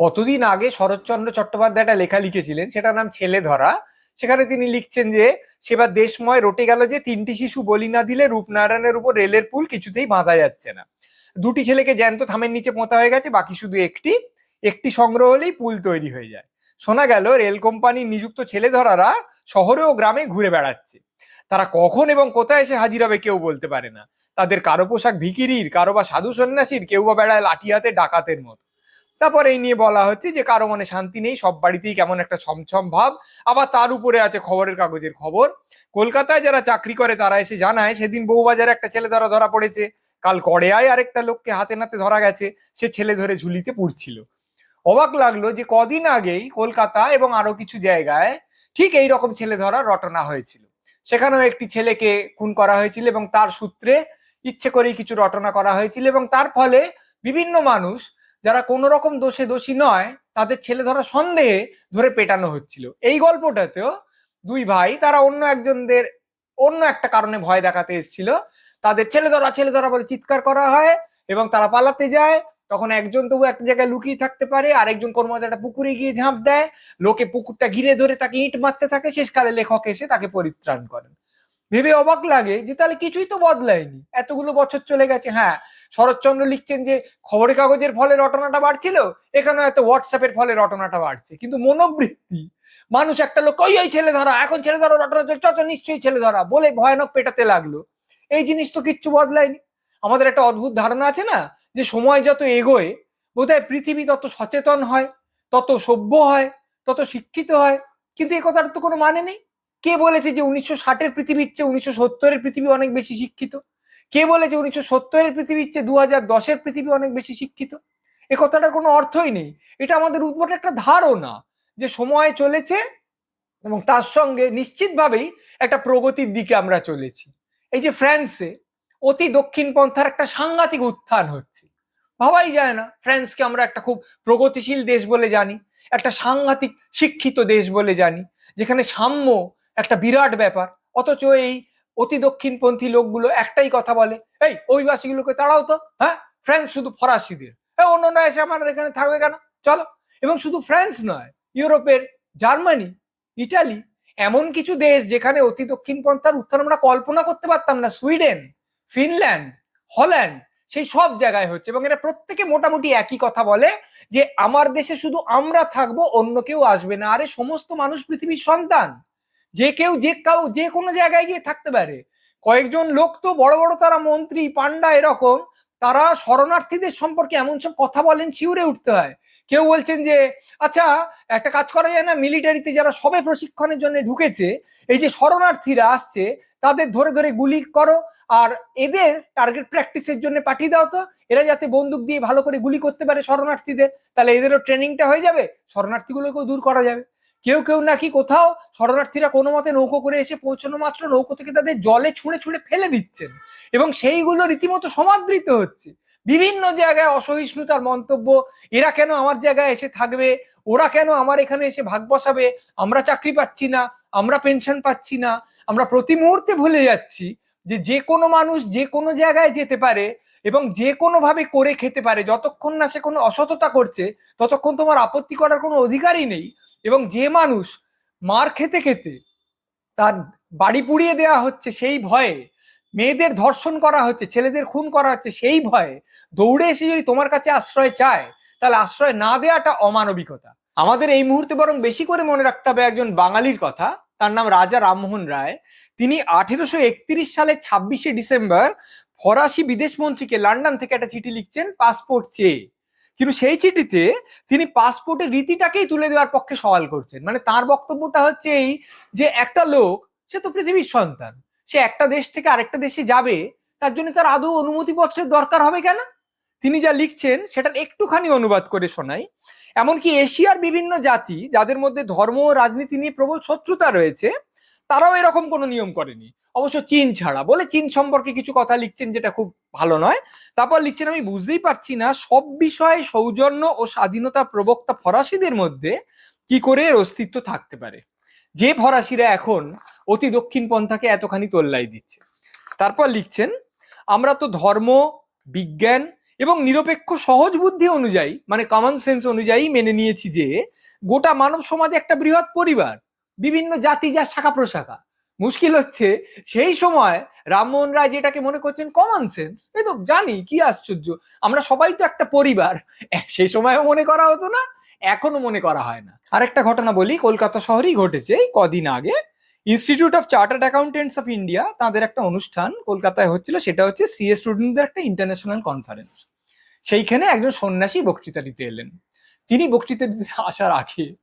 কতদিন আগে শরৎচন্দ্র চট্টোপাধ্যায় একটা লেখা লিখেছিলেন, সেটার নাম ছেলে ধরা সেখানে তিনি লিখছেন যে, সেবার দেশময় রটে গেল যে তিনটি শিশু বলি না দিলে রূপনারায়ণের উপর রেলের পুল কিছুতেই বাঁধা যাচ্ছে না। দুটি ছেলেকে জ্যান্ত থামের নিচে পোঁতা হয়ে গেছে, বাকি শুধু একটি। একটি সংগ্রহ হলেই পুল তৈরি হয়ে যায়। শোনা গেল, রেল কোম্পানির নিযুক্ত ছেলে ধরারা শহরে ও গ্রামে ঘুরে বেড়াচ্ছে। তারা কখন এবং কোথায় এসে হাজির হবে কেউ বলতে পারে না। তাদের কারও পোশাক ভিকিরির, কারও বা সাধু সন্ন্যাসীর, কেউ বা বেড়ায় লাঠি হাতে ডাকাতের মতো। তারপর এই নিয়ে বলা হচ্ছে যে কারও মনে শান্তি নেই, সব বাড়িতেই কেমন একটা ছমছম ভাব। আবার তার উপরে আছে খবরের কাগজের খবর। কলকাতায় যারা চাকরি করে, তারা এসে জানায়, সেদিন বউবাজারে একটা ছেলে ধরা ধরা পড়েছে। কাল কড়েয়ায় আরেকটা লোককে হাতে নাতে ধরা গেছে। সে ছেলে ধরে ঝুলিতে পুড়ছিল। অবাক লাগল যে কদিন আগেই কলকাতা এবং আরও কিছু জায়গায় ঠিক এই রকম ছেলে ধরা রটনা হয়েছিল। সেখানেও একটি ছেলেকে খুন করা হয়েছিল এবং তার সূত্রে ইচ্ছে করেই কিছু রটনা করা হয়েছিল এবং তার ফলে বিভিন্ন মানুষ যারা কোনো রকম দোষে দোষী নয়, তাদের ছেলে ধরা সন্দেহে ধরে পেটানো হচ্ছিল। এই গল্পটাতেও দুই ভাই, তারা অন্য একজনদের অন্য একটা কারণে ভয় দেখাতে এসেছিল। তাদের ছেলে ধরা ছেলে ধরা বলে চিৎকার করা হয় এবং তারা পালাতে যায়। তখন একজন তবু একটা জায়গায় লুকিয়ে থাকতে পারে, আরেকজন কোনো মতো পুকুরে গিয়ে ঝাঁপ দেয়। লোকে পুকুরটা ঘিরে ধরে তাকে ইট মারতে থাকে। শেষকালে লেখক এসে তাকে পরিত্রাণ করেন। ভেবে অবাক লাগে যে তাহলে কিছুই তো বদলায়নি। এতগুলো বছর চলে গেছে হ্যাঁ। শরৎচন্দ্র লিখছেন যে খবরের কাগজের ফলে রটনাটা বাড়ছিল? এখানে হয়তো হোয়াটসঅ্যাপের ফলে রটনাটা বাড়ছে। কিন্তু মনোবৃত্তি মানুষ একটা লোক ওই ওই ছেলে ধরা এখন ছেলে ধরা রটনা চলছে চল, চল, নিশ্চয়ই ছেলে ধরা। বলে ভয়ানক পেটাতে লাগল। এই জিনিস তো কিচ্ছু বদলায়নি। আমাদের একটা অদ্ভুত ধারণা আছে না যে সময় যত এগোয় বোধহয় পৃথিবী তত সচেতন হয় তত সভ্য হয় তত শিক্ষিত হয় কিন্তু এই কথার তো কোনো মানে নেই। কে বলেছে যে উনিশশো ষাটের পৃথিবীর চেয়ে উনিশশো সত্তরের পৃথিবী অনেক বেশি শিক্ষিত? কে বলেছে উনিশশো সত্তরের পৃথিবীর চেয়ে দু হাজার দশের পৃথিবী অনেক বেশি শিক্ষিত? এ কথাটার কোনো অর্থই নেই। এটা আমাদের উদ্ভট একটা ধারণা যে সময় চলেছে এবং তার সঙ্গে নিশ্চিতভাবেই একটা প্রগতির দিকে আমরা চলেছি। এই যে ফ্রান্সে অতি দক্ষিণ পন্থার একটা সাংঘাতিক উত্থান হচ্ছে। ভাবাই যায় না, ফ্রান্সকে আমরা একটা খুব প্রগতিশীল দেশ বলে জানি, একটা সাংঘাতিক শিক্ষিত দেশ বলে জানি, যেখানে সাম্য একটা বিরাট ব্যাপার। অথচ এই অতি দক্ষিণপন্থী লোকগুলো একটাই কথা বলে, এই অভিবাসীগুলোকে তাড়াও তো হ্যাঁ? ফ্রান্স শুধু ফরাসিদের। এই অন্যরা এসে আমাদের এখানে থাকবে কেন? চলো। এবং শুধু ফ্রান্স নয়, ইউরোপের জার্মানি, ইটালি, এমন কিছু দেশ যেখানে অতি দক্ষিণ পন্থার উত্থান আমরা কল্পনা করতে পারতাম না। সুইডেন, ফিনল্যান্ড, হল্যান্ড, সেই সব জায়গায় হচ্ছে। এবং এরা প্রত্যেকে মোটামুটি একই কথা বলে যে, আমার দেশে শুধু আমরা থাকব, অন্য কেউ আসবে না। আরে, সমস্ত মানুষ পৃথিবীর সন্তান। যে কেউ যে কাউ, যে কোনো জায়গায় গিয়ে থাকতে পারে। কয়েকজন লোক তো বড় বড় তারা মন্ত্রী পান্ডা এরকম, তারা শরণার্থীদের সম্পর্কে এমন সব কথা বলেন, শিউরে উঠতে হয়। কেউ বলছেন যে আচ্ছা একটা কাজ করা যায় না? মিলিটারিতে যারা সবে প্রশিক্ষণের জন্য ঢুকেছে, এই যে শরণার্থীরা আসছে, তাদের ধরে ধরে গুলি করো, আর এদের টার্গেট প্র্যাকটিসের জন্য পাঠিয়ে দাও তো। এরা যাতে বন্দুক দিয়ে ভালো করে গুলি করতে পারে শরণার্থীদের, তাহলে এদেরও ট্রেনিংটা হয়ে যাবে, শরণার্থীগুলোকেও দূর করা যাবে। কেউ কেউ নাকি কোথাও শরণার্থীরা কোনো মতে নৌকো করে এসে পৌঁছানো মাত্র নৌকো থেকে তাদের জলে ছুঁড়ে ছুঁড়ে ফেলে দিচ্ছেন। এবং সেইগুলো রীতিমতো সমাদৃত হচ্ছে। বিভিন্ন জায়গায় অসহিষ্ণুতার মন্তব্য, এরা কেন আমার জায়গায় এসে থাকবে? ওরা কেন আমার এখানে এসে ভাগ বসাবে? আমরা চাকরি পাচ্ছি না, আমরা পেনশন পাচ্ছি না, আমরা প্রতি মুহূর্তে ভুলে যাচ্ছি যে যে কোনো মানুষ যে কোনো জায়গায় যেতে পারে এবং যে কোনোভাবে করে খেতে পারে। যতক্ষণ না সে কোনো অসততা করছে, ততক্ষণ তোমার আপত্তি করার কোনো অধিকারই নেই। এবং যে মানুষ মার খেতে খেতে তার বাড়ি পুড়িয়ে দেওয়া হচ্ছে সেই ভয়ে, মেয়েদের ধর্ষণ করা হচ্ছে, ছেলেদের খুন করা হচ্ছে সেই ভয়ে দৌড়ে এসে যদি তোমার কাছে আশ্রয় চায়, তাহলে আশ্রয় না দেওয়াটা অমানবিকতা। আমাদের এই মুহূর্তে বরং বেশি করে মনে রাখতে হবে একজন বাঙালির কথা, তার নাম রাজা রামমোহন রায়। তিনি আঠেরোশো একত্রিশ সালের ছাব্বিশে ডিসেম্বর ফরাসি বিদেশ মন্ত্রীকে লন্ডন থেকে একটা চিঠি লিখছেন, পাসপোর্ট চেয়ে। কিন্তু সেই চিঠিতে তিনি পাসপোর্টের রীতিটাকেই তুলে দেওয়ার পক্ষে সওয়াল করছেন। মানে তার বক্তব্যটা হচ্ছে এই যে, একটা লোক, সে তো পৃথিবীর সন্তান। সে একটা দেশ থেকে আরেকটা দেশে যাবে, তার জন্য তার আদৌ অনুমতিপত্রের দরকার হবে কেন? তিনি যা লিখছেন, সেটার একটুখানি অনুবাদ করে শোনাই। এমনকি এশিয়ার বিভিন্ন জাতি, যাদের মধ্যে ধর্ম ও রাজনীতি নিয়ে প্রবল শত্রুতা রয়েছে, তারাও এরকম কোনো নিয়ম করেনি। অবশ্য চীন ছাড়া। বলে চীন সম্পর্কে কিছু কথা লিখছেন যেটা খুব ভালো নয়। তারপর লিখছেন, আমি বুঝতেই পারছি না সব বিষয়ে সৌজন্য ও স্বাধীনতা প্রবক্তা ফরাসিদের মধ্যে কি করে এর অস্তিত্ব থাকতে পারে। যে ফরাসিরা এখন অতি দক্ষিণ পন্থাকে এতখানি তোল্লাই দিচ্ছে। তারপর লিখছেন, আমরা তো ধর্ম, বিজ্ঞান এবং নিরপেক্ষ সহজ বুদ্ধি অনুযায়ী মানে কমন সেন্স অনুযায়ী মেনে নিয়েছি যে, গোটা মানব সমাজে একটা বৃহৎ পরিবার, বিভিন্ন জাতি যা শাখা প্রশাখা মুশকিল হচ্ছে। সেই সময় রামমোহন রায় যেটাকে মনে করছেন কমন সেন্স এই তো জানি কি আশ্চর্য। আমরা সবাই তো একটা পরিবার। সেই সময়ও মনে করা হতো না, এখনও মনে করা হয় না। আরেকটা ঘটনা বলি, কলকাতা শহরেই ঘটেছে। এই কদিন আগে institute of chartered accountants of India তাদের একটা অনুষ্ঠান কলকাতায় হচ্ছিল, সেটা হচ্ছে সিএ স্টুডেন্টদের একটা ইন্টারন্যাশনাল কনফারেন্স সেইখানে একজন সন্ন্যাসী বক্তৃতা দিতে এলেন। তিনি বক্তৃতা দিতে আসার আগে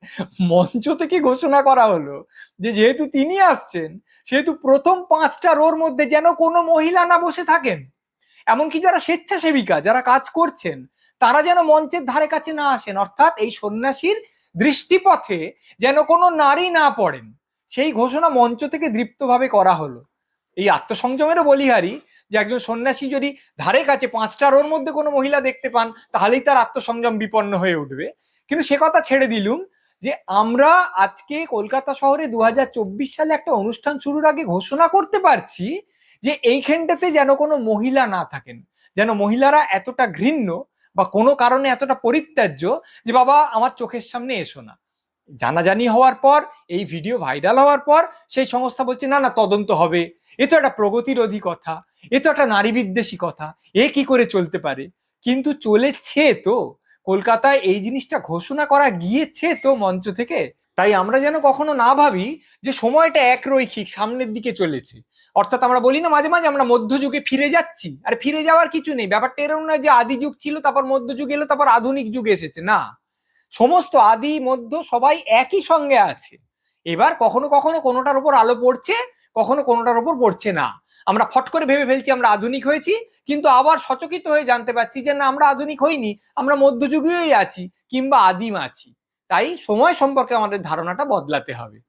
মঞ্চ থেকে ঘোষণা করা হলো যে যেহেতু তিনি আসছেন, সেহেতু প্রথম পাঁচটা রোর মধ্যে যেন কোনো মহিলা না বসে থাকেন। এমনকি যারা স্বেচ্ছাসেবিকা, যারা কাজ করছেন, তারা যেন মঞ্চের ধারে কাছে না আসেন। অর্থাৎ এই সন্ন্যাসীর দৃষ্টিপথে যেন কোনো নারী না পড়েন। সেই ঘোষণা মঞ্চ থেকে দৃপ্তভাবে করা হলো। এই আত্মসংযমেরও বলিহারি যে একজন সন্ন্যাসী যদি ধারে কাছে পাঁচটা রোর মধ্যে কোনো মহিলা দেখতে পান, তাহলেই তার আত্মসংযম বিপন্ন হয়ে উঠবে। কিন্তু সে কথা ছেড়ে দিলুম যে আমরা আজকে কলকাতা শহরে দু হাজার চব্বিশ সালে একটা অনুষ্ঠান শুরুর আগে ঘোষণা করতে পারছি যে এইখানটাতে যেন কোনো মহিলা না থাকেন, যেন মহিলারা এতটা ঘৃণ্য বা কোনো কারণে এতটা পরিত্যাজ্য যে বাবা, আমার চোখের সামনে এসো না। জানাজানি হওয়ার পর, এই ভিডিও ভাইরাল হওয়ার পর, সেই সংস্থা বলছে, না না, তদন্ত হবে। এ তো একটা প্রগতিরোধী কথা, এ তো একটা নারী বিদ্বেষী কথা, এ কি করে চলতে পারে? কিন্তু চলেছে তো, কলকাতায় এই জিনিসটা ঘোষণা করা গিয়েছে তো মঞ্চ থেকে। তাই আমরা যেন কখনো না ভাবি যে সময়টা একরৈখিক, সামনের দিকে চলেছে। অর্থাৎ আমরা বলি না, মাঝে মাঝে আমরা মধ্যযুগে ফিরে যাচ্ছি। আর, ফিরে যাওয়ার কিছু নেই। ব্যাপারটা এরকম নয় যে আদি যুগ ছিল, তারপর মধ্যযুগ এলো, তারপর আধুনিক যুগ এসেছে। না। সমস্ত আদি, মধ্য সবাই একই সঙ্গে আছে। এবার কখনো কখনো কোনোটার উপর আলো পড়ছে, কখনো কোনোটার উপর পড়ছে না। আমরা ফট করে ভেবে ফেলছি আমরা আধুনিক হয়েছি, কিন্তু আবার সচকিত হয়ে জানতে পারছি যে না, আমরা আধুনিক হইনি, আমরা মধ্যযুগীয়ই আছি কিংবা আদিম আছি। তাই সময় সম্পর্কে আমাদের ধারণাটা বদলাতে হবে।